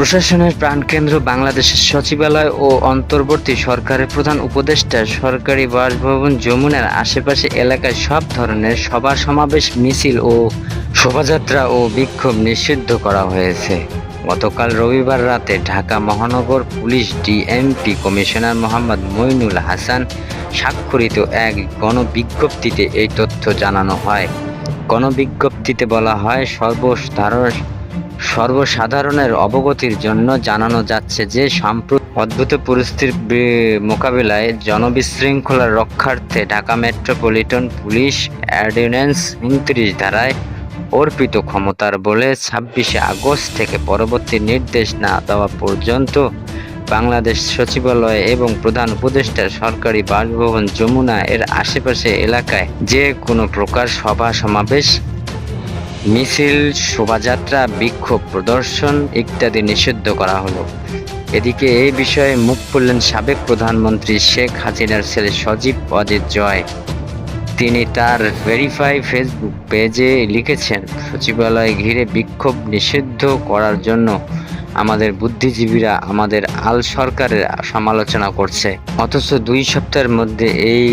প্রশাসনের প্রাণকেন্দ্র বাংলাদেশের সচিবালয় ও অন্তর্বর্তী সরকারের প্রধান উপদেষ্টা সরকারি বাসভবন যমুনার আশেপাশে এলাকায় সব ধরনের সভা সমাবেশ, মিছিল ও শোভাযাত্রা ও বিক্ষোভ নিষিদ্ধ করা হয়েছে। গতকাল রবিবার রাতে ঢাকা মহানগর police DMP commissioner Mohammad Moinul Hasan স্বাক্ষরিত এক গণবিজ্ঞপ্তিতে এই তথ্য জানানো হয়। গণবিজ্ঞপ্তিতে বলা হয়, সর্বসাধারণ সর্বসাধারণের অবগতির জন্য জানানো যাচ্ছে যে, সাম্প্রতিক অদ্ভুত পরিস্থিতির মোকাবিলায় জনবিশৃঙ্খলা রক্ষার্থে ঢাকা মেট্রোপলিটন পুলিশ অর্ডিন্যান্স উনত্রিশ ধারায় অর্পিত ক্ষমতার বলে ছাব্বিশে আগস্ট থেকে পরবর্তী নির্দেশ না দেওয়া পর্যন্ত বাংলাদেশ সচিবালয় এবং প্রধান উপদেষ্টা সরকারি বাসভবন যমুনা এর আশেপাশে এলাকায় যে কোনো প্রকার সভা সমাবেশ মিছিল, শোভাযাত্রা, বিক্ষোভ, প্রদর্শন ইত্যাদি নিষিদ্ধ করা হলো। এদিকে এই বিষয়ে মুখ খুললেন সাবেক প্রধানমন্ত্রী শেখ হাসিনার ছেলে সজীব অজিত জয়। তিনি তার ভেরিফাই ফেসবুক পেজে লিখেছেন, সচিবালয় ঘিরে বিক্ষোভ নিষিদ্ধ করার জন্য আমাদের বুদ্ধিজীবীরা আমাদের আল সরকারের সমালোচনা করছে। অথচ দুই সপ্তাহের মধ্যে এই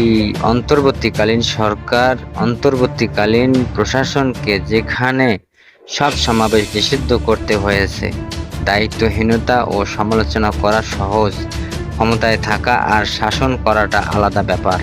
অন্তর্বর্তীকালীন সরকার, অন্তর্বর্তীকালীন প্রশাসনকে যেখানে সব সমাবেশ নিষিদ্ধ করতে হয়েছে, দায়িত্বহীনতা ও সমালোচনা করা সহজ, ক্ষমতায় থাকা আর শাসন করাটা আলাদা ব্যাপার।